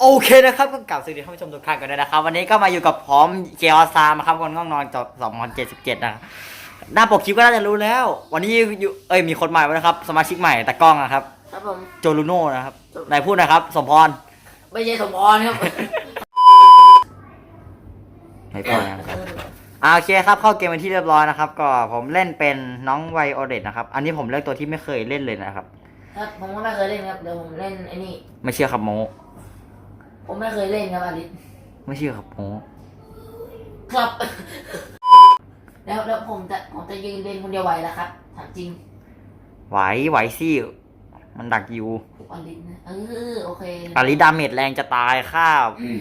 โอเคนะครับก็กลับสวัสดีท่านผู้ชมทุกท่านกันด้วยนะครับ วันนี้ก็มาอยู่กับพร้อมเจอซามครับคนง่องนอนจบ2077นะครับหน้าปกคลิปก็น่าจะรู้แล้ว วันนี้อยู่เอ้ยมีคนใหม่แล้วนะครับ สมาชิกใหม่แต่กล้องนะครับ ครับผม โจลูโน่นะครับนายพูดนะครับ สมพรไม่ใช่สมพรครับไม่พอนะครับอ่าโอเคครับเข้าเกมเป็นที่เรียบร้อยนะครับ ก็ผมเล่นเป็นน้องไวโอเดตนะครับ อันนี้ผมเลือกตัวที่ไม่เคยเล่นเลยนะครับ ครับผมก็ไม่เคยเล่นครับเดี๋ยวผมเล่นไอ้นี่ไม่เชื่อครับโม ผมไม่เคยเล่นครับอลิสไม่เชื่อครับโมครับ แล้วแล้วผมจะผมจะยืนเล่นคนเดียวไหวแล้วครับถามจริงไหวไหวสิมันดักอยู่ผมอลิสนะเออโอเคอาริดาเมจแรงจะตายค่า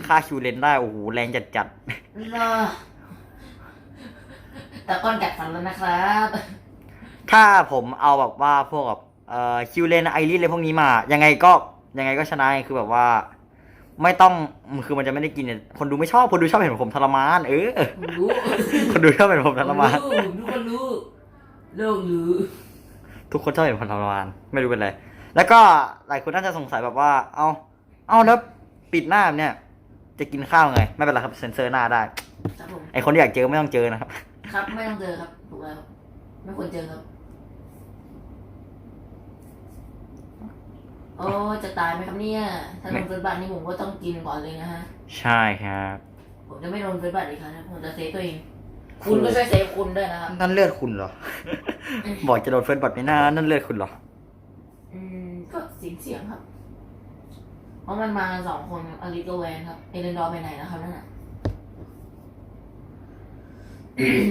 ค่าคิวเลนได้โอ้โหแรงจัดจัดรอแต่ก้อนกัดฟันแล้วนะครับๆถ้าผมเอาแบบว่าพวกแบบเอ่อคิวเลนไอริสอะไรพวกนี้มา ยังไงก็ยังไงก็ชนะคือแบบว่า ไม่ต้องคือมันจะไม่ได้กินเนี่ยคนดูไม่ชอบคนดูชอบเห็นผมทรมาน เออ ผมรู้คนดูชอบเห็นผมทรมานรู้ทุกคนรู้โลกรู้ทุกคนชอบเห็นผมทรมานไม่รู้เป็นไรแล้วก็หลายคนน่าจะสงสัยแบบว่า เอาเอาแล้วปิดหน้าแบบเนี่ย จะกินข้าวไง ไม่เป็นไรครับเซ็นเซอร์หน้าได้ ครับผมไอคนที่อยากเจอไม่ต้องเจอนะครับ ครับไม่ต้องเจอครับถูกแล้วไม่ควรเจอครับ โอ้จะตายไหมครับเนี่ย ถ้าโดนเฟิร์สบัตนี่ผมก็ต้องกินก่อนเลยนะฮะ ใช่ครับ ผมจะไม่โดนเฟิร์สบัตอีกครั้งนะผมจะเซฟตัวเอง คุณก็ช่วยเซฟคุณด้วยนะครับ นั่นเลือดคุณเหรอ บอกจะโดนเฟิร์สบัตไม่น่านั่นเลือดคุณเหรอ อืม ก็เสียงเสียงครับ เพราะมันมาสองคนครับอลิโกแวนครับ เอเลนดอร์ไปไหนนะครับนั่นน่ะ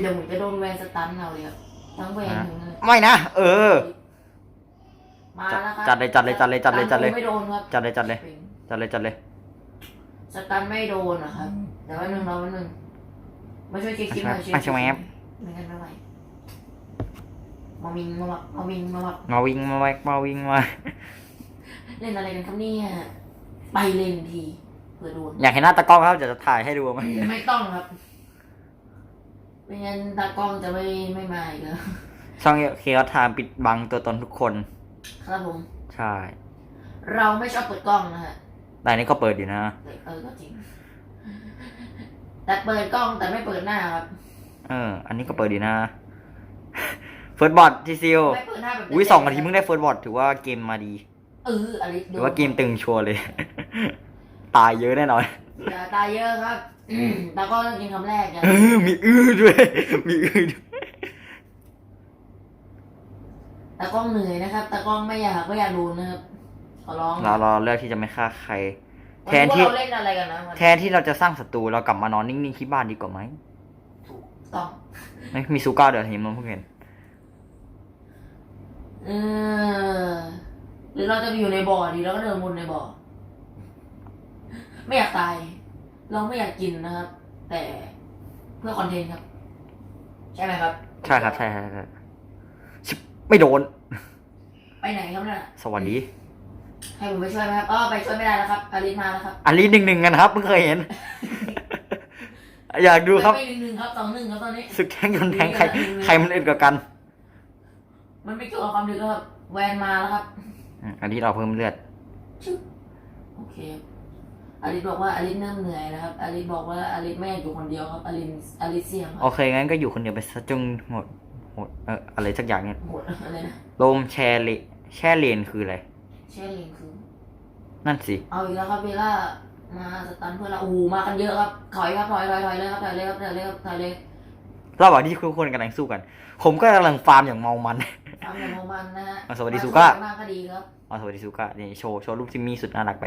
เดี๋ยวผมจะโดนแวนสตันเอาเลยครับทั้งแวนฮะทั้งนั้นเลยไม่นะ เออ มาแล้วครับจัดเลยจัดเลยจัดเลยจัดเลยจัดเลย สตันไม่โดนครับจัดเลยจัดเลยจัดเลยจัดเลย สตันไม่โดนนะครับแต่ว่าหนึ่งเราหนึ่งมาช่วยเช็คคลิปหน่อยมาช่วยแอป ไม่งั้นไม่ไหวมาวิงมาวักมาวิงมาวักมาวิ่งมาแวกมาวิ่งมา เล่นอะไรกันครับเนี่ยไปเล่นทีเผื่อโดนอยากเห็นหน้าตากล้องครับเดี๋ยวจะถ่ายให้ดูไหมไม่ต้องครับไม่งั้นตากล้องจะไม่ไม่มาอีกแล้วช่องเคอทามปิดบังตัวตนทุกคน ครับผม ใช่ เราไม่ชอบเปิดกล้องนะฮะแต่อันนี้ก็เปิดอยู่นะแต่เออก็จริง แต่เปิดกล้องแต่ไม่เปิดหน้าครับ เออ อันนี้ก็เปิดดีนะ เฟิร์สบอทที่ซิลไม่เปิดหน้าแบบอุ้ยสองนาทีมึงได้เฟิร์สบอทถือว่าเกมมาดี เอออะไรถือว่าเกมตึงชัวร์เลย ตายเยอะแน่นอนอย่าตายเยอะครับอืมตากล้องต้องกินคำแรกอย่าเออมีอื้อด้วย มีอื้อด้วย ตากล้องเหนื่อยนะครับตากล้องไม่อยากไม่อยากดูนะครับขอร้องเราเราเลือกที่จะไม่ฆ่าใครวัแทนที่ เราเล่นอะไรกันนะมันแทนที่เราจะสร้างศัตรูเรากลับมานอนนิ่งๆที่บ้านดีกว่าไหมถูกต้องไม่มีซูก้าเดี๋ยวเห็นมันเพิ่งเห็นเออหรือเราจะไปอยู่ในบ่อดีแล้วก็เดินวนในบ่อไม่อยากตาย เราไม่อยากกินนะครับ แต่เพื่อคอนเทนต์ครับ ใช่ไหมครับ ใช่ครับใช่ใช่ใช่ชิบ ไม่โดน ไปไหนครับเนี่ยสวัสดีให้ผมไปช่วยไหมครับอ๋อไปช่วยไม่ได้แล้วครับอาริสมาแล้วครับอันนี้หนึ่งหนึ่งกันนะครับเพิ่งเคยเห็น อยากดูครับไม่หนึ่งหนึ่งครับสองหนึ่งครับตอนนี้ศึกแทงกันแทงใครใครมันอึดกว่ากัน มันไม่เกี่ยวกับความดึกแล้วครับแวนมาแล้วครับอืมอันนี้เราเพิ่มเลือดโอเคอาริสบอกว่าอาริสเริ่มเหนื่อยนะครับอาริสบอกว่าอาริสไม่อยากอยู่คนเดียวครับอาริสอาริสเสี่ยงคโอรับเคงั้นก็อยู่คนเดียวไปซะจงหมด หมดเอออะไรสักอย่างเนี่ยโหดอะไรนะโลมแชร์เลแช่เลนคืออะไรเช่นลิงคือ นั่นสิ เอาอีกแล้วครับเวลามาสตันเพื่อนเราโอ้โหมากันเยอะครับ ถอยครับถอยถอยถอยเลยครับถอยเลยครับถอยเลยครับถอยเลยระหว่างที่ทุกคนกำลังสู้กัน ผมก็กำลังฟาร์มอย่างเมามันทำอย่างโมมันนะฮะอะสวัสดีสุก้ามากก็ดีครับอ๋อสวัสดีซูก้านี่โชว์โชว์รูปที่มีสุดน่ารักไป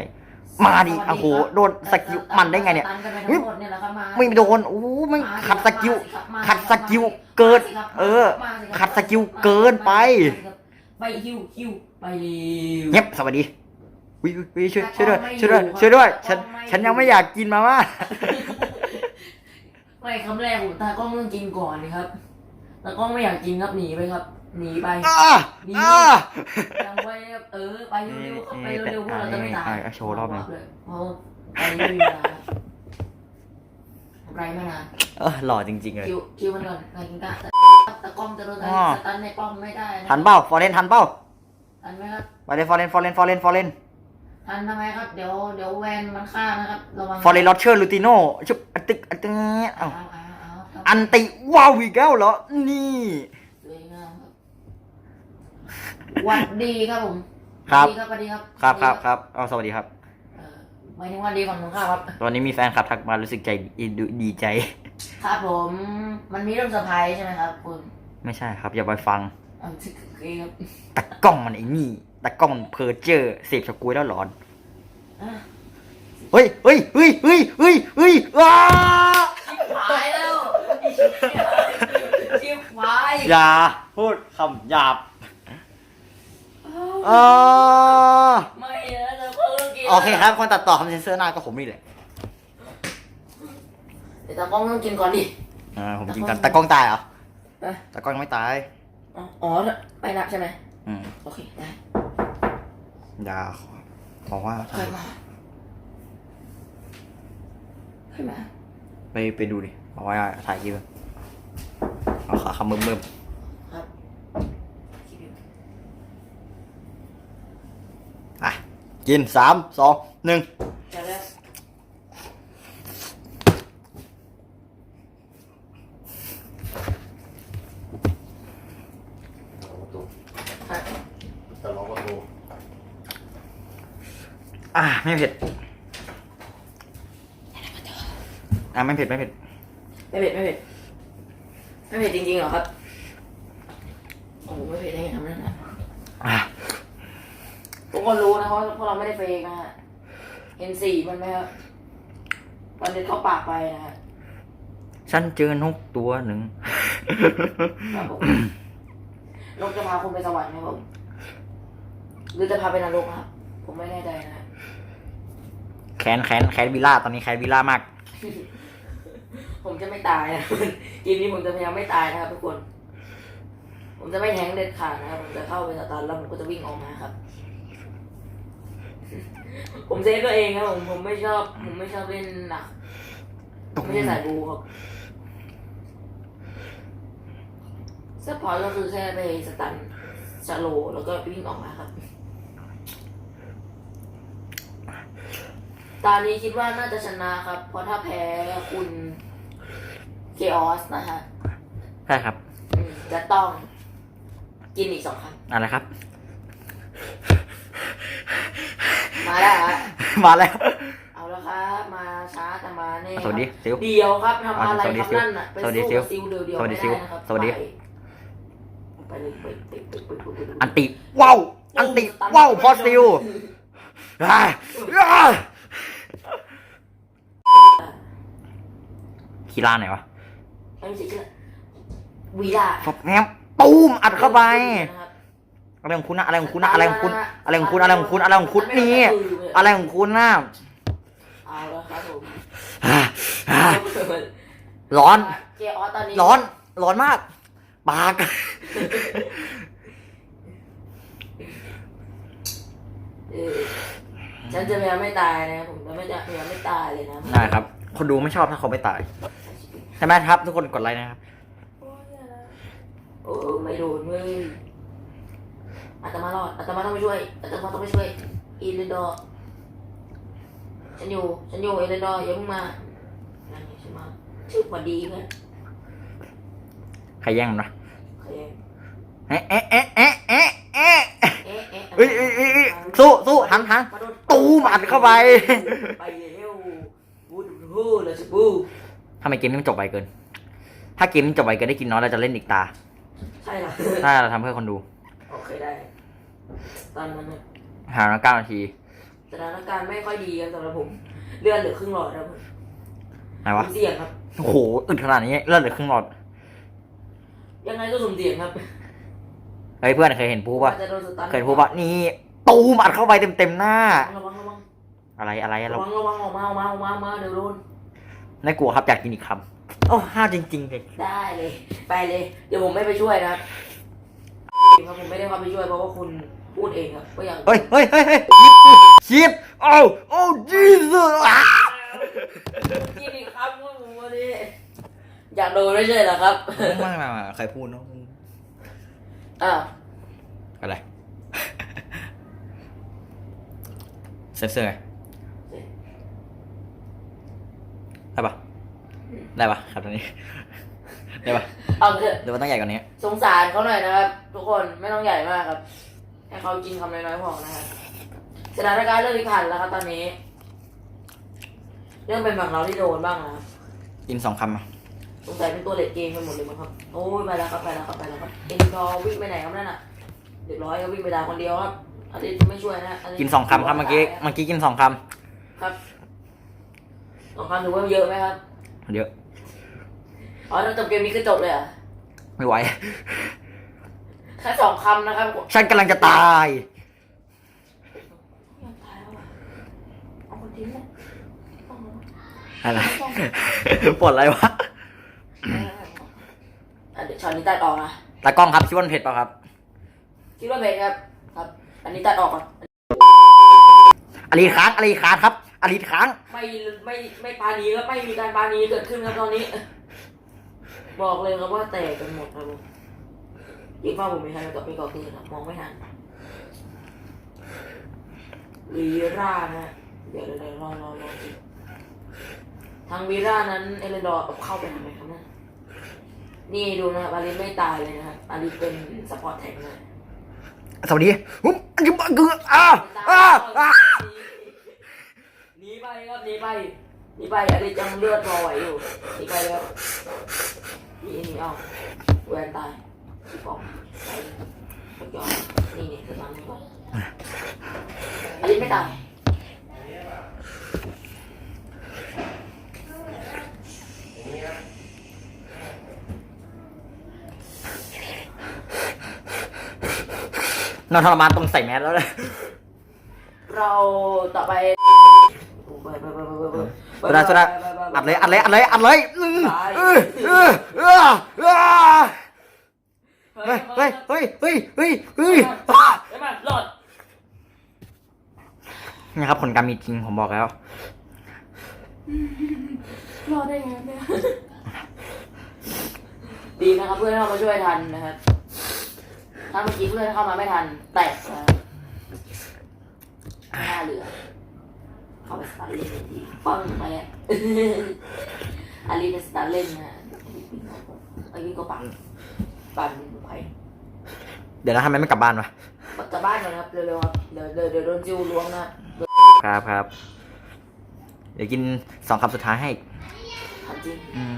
มาดิโอ้โหโดนสกิลมันได้ไงเนี่ยสตักันไปทั้งหมดเนี่ยแหละครับมาไม่โดนโอ้ไม่ขัดสกิลขัดสกิลเกิน เออ ขัดสกิลเกินไปไปฮิวฮิวไปเร็วเงียบสวัสดีวิววิช่วยช่วยด้วยช่วยด้วยช่วยด้วยฉันฉันยังไม่อยากกินมาม่าไม่คำแรกผมตากล้องต้องกินก่อนนะครับตากล้องไม่อยากกินครับหนีไปครับ หนีไปอ้าอ้ายังไปครับเออไปเร็วๆครับไปเร็วๆพวกเราจะไม่ตายอะโชว์รอบหนึ่ง เลยเพราะไปไม่มีเวลาครับไรไม่นานเออหล่อจริงๆเลย คิวคิวมันก่อนไปกินก้าตะกล้องจะโดนอ๋อสตันในป้อมไม่ได้ะทันเป้าฟอร์เรนทันเป้าทันไหมครับไปเลยฟอร์เรนฟอร์เรนฟอร์เรนฟอร์เรนททันทำไมครับ เดี๋ยวเดี๋ยวแวนมันฆ่านะครับระวังฟอร์เรลอเชอร์ลูติโนชุบอันตึกอันตึกเอาเอ้าเอาเอาเอา อันติว้าวอีกแล้วเหรอ นี่ หวัดดีครับผมครับสวัสดีครับครับครับครับเอาสวัสดีครับเออหมายถึงว่าดีฝั่งตรงข้ามครับ ตอนนี้มีแฟนคลับทักมารู้สึกใจดีดีดีใจ ครับผม มันมีเรื่องเซอร์ไพรส์ใช่ไหมครับคุณไม่ใช่ครับ อย่าไปฟังเอาชิคกี้ครับตะกล้องมันไอ้นี่ตะกล้องมันเพอเจอร์เสพสกุยแล้วหลอนอะเฮ้ยเฮ้ยเฮ้ยเฮ้ยเฮ้ยเฮ้ยว้าหายแล้วชิบหายอย่าพูดคำหยาบ เออไม่นะจะเพิ่งกินโอเคครับ คนตัดต่อคำเซนเซอร์หน้าก็ผมนี่แหละเดี๋ยวตากล้องต้องกินก่อนดิ อ่าผมจริงกันตะกล้องตายเหรอเอ้ยตะกล้องยังไม่ตายอ๋ออ๋อไม่นับใช่ไหมอืมโอเคได้อย่าขอว่าเคยมาเคยมาไปไปดูดิบอกว่าถ่ายคลิปเอาขาคำมึมมึมครับ อะ กินสามสองหนึ่งจะได้ประตูครับจะล็อกประตูอะไม่เผ็ด อะไม่เผ็ดไม่เผ็ด ไม่เผ็ดไม่เผ็ดไม่เผ็ดจริงๆเหรอครับโอ้โหไม่เผ็ดได้ไงทำนั่นนะ อะ ทุก คนรู้นะเพราะพวกเราไม่ได้เฟกนะฮะ เห็นสีมันไหมครับมันเด็ดเข้าปากไปนะฮะฉันเจอนกตัวหนึ่ง ครับผมนกจะพาคุณไปสวรรค์ครับผม หรือจะพาไปนรกนะครับ ผมไม่แน่ใจนะฮะแคนแคนแคนวิลล่าตอนนี้แคนวิลล่ามาก ผมจะไม่ตายนะ ทีนี้ผมจะพยายามไม่ตายนะครับทุกคน ผมจะไม่แทงเด็ดขาดนะครับ ผมจะเข้าไปสตาร์ทแล้วผมก็จะวิ่งออกมาครับ ผมเซฟตัวเองครับผมผมไม่ชอบ ผมไม่ชอบเล่นหนักไม่ใช่สายบูครับสปอร์ตก็คือแค่ไปสตันชาโลแล้วก็วิ่งออกมาครับตอนนี้คิดว่าน่าจะชนะครับ เพราะถ้าแพ้คุณเคออสนะฮะใช่ครับอืมจะต้องกินอีกสองครั้งอะไรครับ มาแล้วฮะมาแล้ว เอาแล้วครับมาช้าแต่มาแน่ครับสวัสดีซิล เดียวครับทำอะไรสวัสดีครับซิลนั่นน่ะไปสวัสดีสู้กับซิซิลลเดียวเดียวสวัสดีไม่ซิลได้นะครับสวัสดี ไปไปเลยไปไปไปไปไปไปไปอันติว้าวอันติว้าวพอซิลอ่าอ่าคีร่าไหนวะไม่ใช่ชื่อวีล่าฟบแงมตูมอัดเข้าไปนะครับ อะไรของคุณนะอะไรของคุณนะอะไรของคุณ อะไรของคุณอะไรของคุณอะไรของคุณนี่อะไรของคุณนะเอาแล้วครับผมอ่าอ่าร้อน เจออสตอนนี้ร้อน ร้อนมากปากเออฉันจะพยายามไม่ตายนะผมจะไม่จะพยายามไม่ตายเลยนะได้ครับ คนดูไม่ชอบถ้าเขาไม่ตายใช่ไหมครับ ทุกคนกดไลค์นะครับ โอ้ไม่โดนเลย อาตมารอดอาตมาต้องไปช่วยอาตมาต้องไปช่วยอีเลนดอร์ฉันอยู่ฉันอยู่เอเลนดอร์อย่าเพิ่งมานั่นไงฉันมาชื่อพอดีเพื่อนใครแย่งมันวะโอเคเอ๊ะเอ๊ะเอ๊ะเอ๊ะเอ๊ะเอ๊ะเอ๊ะเอ๊ะเอ้ยเอ้ยเอ้ยเอ้ยสู้สู้ทันทันมาโดนตูมอัดเข้าไปไปเร็วบูดบูดเลยสิบูทำไมเกมนี้มันจบไวเกิน ถ้าเกมนี้จบไวเกินได้กินน้อยเราจะเล่นอีกตา ใช่เหรอถ้าเราทำเพื่อคนดูโอเคได้ ตอนนั้นน่ะหาเก้านาทีสถานการณ์ไม่ค่อยดีครับสำหรับผม เลื่อนเหลือครึ่งหลอดครับผมไหนวะสุ่มเสี่ยงครับ โอ้โหอึดขนาดนี้เลือดเหลือครึ่งหลอดยังไงก็สุ่มเสี่ยงครับเฮ้ยเพื่อนเคยเห็นพูป่ะอาจจะโดนสตันเคยเห็นพูป่ะนี่ตูมอัดเข้าไปเต็มเต็มๆหน้า ระวังระวังอะไรอะไรระเราวังระวังออกมาออกมาออกมาออกมาเดี๋ยวโดนไม่กลัวครับอยากกินอีกคำโอ้ห้าวจริงๆเลยได้เลย ไปเลย เดี๋ยวผมไม่ไปช่วยนะครับ ครับผมไม่ได้เข้าไปช่วยเพราะว่าคุณพูดเองครับว่าอย่างเฮ้ยเฮ้ยเฮ้ยเฮ้ยชิปโอ้โอ้จีสุสอะกินอีกคำว่าผมวันนี้อยากโดนไม่ใช่เหรอครับไม่ไม่ไม่ใครพูดเนาะอ้าวอะไรเซฟเซอร์ไงได้ปะได้ปะครับตอนนี้ ได้ปะเอาเถอะหรือว่าต้องใหญ่กว่านี้สงสารเขาหน่อยนะครับ ทุกคนไม่ต้องใหญ่มากครับให้เขากินคำน้อยๆพอนะครับสถานการณ์เริ่มพลิกผันแล้วครับตอนนี้ เรื่องเป็นฝั่งเราที่โดนบ้างนะครับกินสองคำอะสงสัยเป็นตัวเด็กเกมไปหมดเลยมั้งครับ โอ้ยไปแล้วครับไปแล้วครับไปแล้วครับเอ็นดอร์วิ่งไปไหนครับนั่นน่ะเรียบร้อยครับวิ่งไปดาวคนเดียวครับอันนี้ไม่ช่วยนะอักินสองคำครับเมื่อกี้เมื่อกี้กินสองคครับสองคำถือว่าเยอะไหมครับำเยอะ อ๋อแล้วจบเกมนี้คือจบเลยเหรอะไม่ไหว แค่สองคำนะครับฉันกำลังจะตายอยากตายแล้วอะเอาคนทิ้งเลยเอาคนทิ้งอะไร ปวดอะไรวะ อะเดี๋ยวช็อตนี้ตัดออกนะตากล้องครับคิดว่ามันเผ็ดเปล่าครับ คิดว่าเผ็ดครับ ครับ อันนี้ตัดออกก่อนอลีค้างอลีค้างครับอลีค้าง ไม่ไม่ไม่ปานีครับไม่มีการปานีเกิดขึ้นครับตอนนี้ บอกเลยครับว่าแตกกันหมดครับผมยิ่งว่าผมไม่ทันกับไม่ก่อคืนครับมองไม่ทันวีร่านะเดี๋ยวเดี๋ยวเดี๋ยวรอรอรอทางวีร่านั้นเอเลนดอร์เอาเข้าไปทำไมครับเนี่ยนี่ดูนะครับอาริไม่ตายเลยนะครับอาริเป็นสปอร์ตแท็กนะสวัสดีหุ้มอันนี้มันคืออ้าอ้าอ้าหนีไปครับหนีไปหนีไปอาริยังเลือดรอไหวอยู่หนีไปแล้วห นีหนีเอาแวนตายพี่ปองไปไปยอมนี่นี่คือทางนี้ก่อนอาริไม่ตายนอนทรมานตรงใส่แมสแล้วเลยเราต่อไปไปไปไปไปไปสุดาสุดาอัดเลยอัดเลยอัดเลยอัดเลยอืมเออเออเออเออเฮ้ยเฮ้ยเฮ้ยเฮ้ยเฮ้ยเฮ้ยเฮ้ยมาหลอดนี่ครับผลกรรมมีจริงผมบอกแล้ว รอดได้ไงเนี่ยดีนะครับเพื่อนเข้ามาช่วยทันนะครับถ้าเมื่อกี้เพื่อนเข้ามาไม่ทัน แตกนะครับไม่น่าเหลือ เข้าไปสตาร์ทเล่นทันทีฟังไปอะอาลีเป็นสตาร์ทเล่นนะ อาลีก็ปั่นปั่นไปเดี๋ยวนะทำไมไม่กลับบ้านวะกลับบ้านก่อนะครับเร็วๆครับเดี๋ยวเดี๋ยวเดี๋ยวโดนจิวล้วงนะครับครับ เดี๋ยวกินสองคำสุดท้ายให้ถามจริงอืม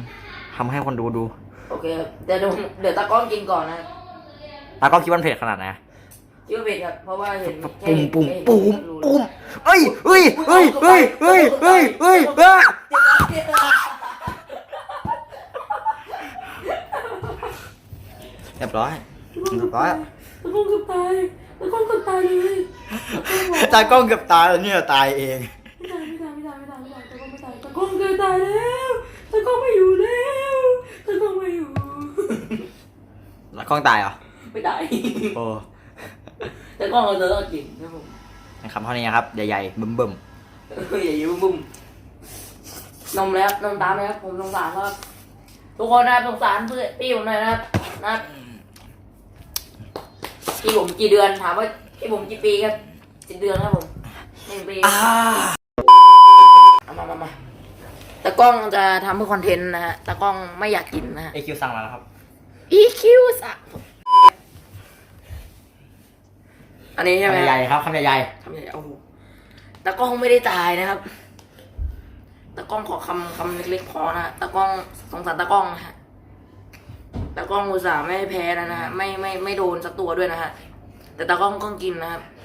ทำให้คนดูดู โอเคเดี๋ยวเดี๋ยวตากล้องกินก่อนนะแล้วก็คิดว่ามันเผ็ดขนาดไหนคิดว่าเผ็ดครับเพราะว่าเห็นปุ่มปุ่มปุ่มปุ่มเอ้ยเอ้ยเอ้ยเอ้ยเอ้ยเอ้ยเอ้ย เอ้ยเรียบร้อยเรียบร้อยตากล้องเกือบตายตากล้องเกือบตายเลยตากล้องเกือบตายแล้วเนี่ยตายเองไม่ตายไม่ตายไม่ตายไม่ตายไม่ตายตากล้องไม่ตายตากล้องเกือบตายแล้วตากล้องไม่อยู่แล้วตากล้องไม่อยู่แล้วกล้องตายเหรอไม่ตายโอ้ตากล้องเราจะรอดจริงครับผมนะครับเท่านี้นะครับใหญ่ๆบึ้มบึ้มเฮ้ยอย่ายิ้มบุ้มนมแล้วนมตามเลยครับผมสงสารครับทุกคนนะครับสงสารเพื่อนพี่ผมหน่อยนะครับนะ ครับพี่ผมกี่เดือนถามว่าพี่ผมกี่ปีครับสิบเดือนครับผมหนึ่งปีอ่าเอามามามาตากล้องจะทำเพื่อคอนเทนต์นะฮะตากล้องไม่อยากกินนะฮะเอคิวสั่งมาแล้วครับ EQ สักอันนี้ใช่ไหมคำใหญ่ๆครับคำใหญ่ทำใหญ่โอ้โหตากล้องไม่ได้ตายนะครับตากล้องขอคำคำเล็กๆพอนะฮะตากล้องสงสารตากล้องนะฮะ ตากล้องอุตส่าห์ไม่แพ้แล้วนะฮะไม่ไม่ไม่โดนสักตัวด้วยนะฮะแต่ตากล้องก็กินนะครับๆ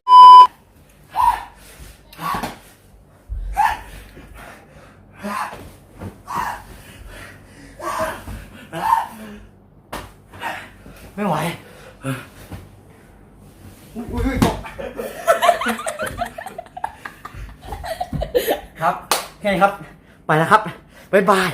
ไม่ไหวครับ แค่นี้ครับ ไปแล้วครับ บ๊ายบาย